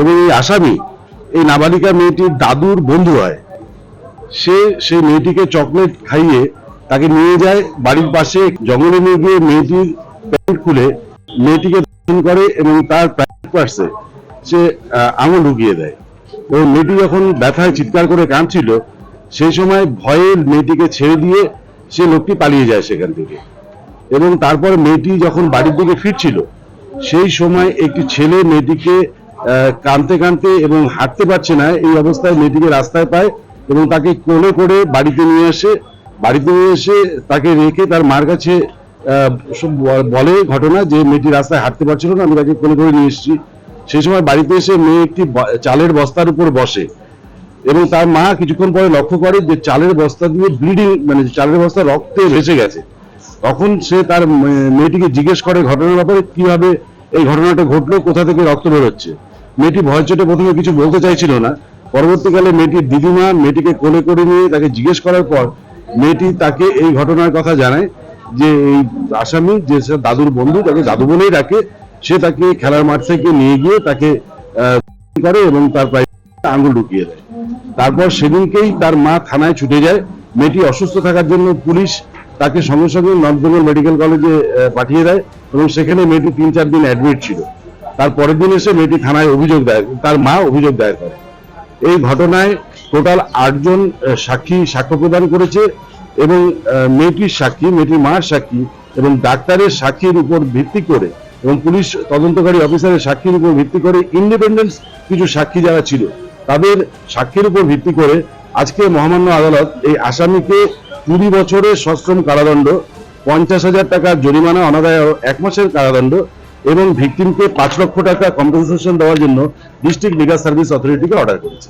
এবং এই আসামি, এই নাবালিকা মেয়েটির দাদুর বন্ধু হয়। সে সেই মেয়েটিকে চকলেট খাইয়ে তাকে নিয়ে যায়, বাড়ির পাশে জঙ্গলে নিয়ে গিয়ে মেয়েটির প্যান্ট খুলে মেয়েটিকে দর্শন করে এবং তার প্যান্ট পার্সে সে আঙুল ঢুকিয়ে দেয়। এবং মেয়েটি যখন ব্যথায় চিৎকার করে কাঁদছিল, সেই সময় ভয়ে মেয়েটিকে ছেড়ে দিয়ে সে লোকটি পালিয়ে যায় সেখান থেকে। এবং তারপরে মেয়েটি যখন বাড়ির দিকে ফিরছিল, সেই সময় একটি ছেলে মেয়েটিকে আহ, কাঁদতে কাঁদতে এবং হাঁটতে পারছে না এই অবস্থায় মেয়েটিকে রাস্তায় পায় এবং তাকে কোলে করে বাড়িতে নিয়ে আসে। বাড়িতে নিয়ে এসে তাকে রেখে তার মার কাছে বলে ঘটনা যে মেয়েটি রাস্তায় হাঁটতে পারছিল না আমি তাকে কোলে করে নিয়ে এসেছি। সেই সময় বাড়িতে এসে মেয়ে একটি চালের বস্তার উপর বসে এবং তার মা কিছুক্ষণ পরে লক্ষ্য করে যে চালের বস্তা দিয়ে ব্লিডিং মানে চালের বস্তা রক্তে ভেসে গেছে। তখন সে তার মেয়েটিকে জিজ্ঞেস করে ঘটনার ব্যাপারে কীভাবে এই ঘটনাটা ঘটলো কোথা থেকে রক্ত বেরোচ্ছে। মেয়েটি ভয় চোটে প্রথমে কিছু বলতে চাইছিল না। পরবর্তীকালে মেয়েটির দিদিমা মেয়েটিকে কোলে করে নিয়ে তাকে জিজ্ঞেস করার পর মেয়েটি তাকে এই ঘটনার কথা জানায় যে এই আসামি, যে দাদুর বন্ধু, তাকে দাদু বলেই ডাকে, সে তাকে খেলার মাঠ থেকে নিয়ে গিয়ে তাকে করে এবং তার প্রায় আঙুল ঢুকিয়ে দেয়। তারপর সেদিনকেই তার মা থানায় ছুটে যায়। মেয়েটি অসুস্থ থাকার জন্য পুলিশ তাকে সঙ্গে সঙ্গে নর্থ বেঙ্গল মেডিকেল কলেজে পাঠিয়ে দেয় এবং সেখানে মেয়েটি তিন চার দিন অ্যাডমিট ছিল। তার পরের দিন এসে মেয়েটি থানায় অভিযোগ দেয় তার মা অভিযোগ দায়ের করে। এই ঘটনায় টোটাল আটজন সাক্ষী সাক্ষ্য প্রদান করেছে এবং মেয়েটির সাক্ষী, মেয়েটির মার সাক্ষী এবং ডাক্তারের সাক্ষীর উপর ভিত্তি করে এবং পুলিশ তদন্তকারী অফিসারের সাক্ষীর উপর ভিত্তি করে ইন্ডিপেন্ডেন্স কিছু সাক্ষী যারা ছিল, তাদের সাক্ষীর উপর ভিত্তি করে আজকে মহামান্য আদালত এই আসামিকে কুড়ি বছরের সশ্রম কারাদণ্ড, পঞ্চাশ হাজার টাকার জরিমানা অনাদায় এক মাসের কারাদণ্ড এবং ভিক্টিমকে পাঁচ লক্ষ টাকা কম্পেনসেশন দেওয়ার জন্য ডিস্ট্রিক্ট লিগাল সার্ভিস অথরিটিকে অর্ডার করেছে।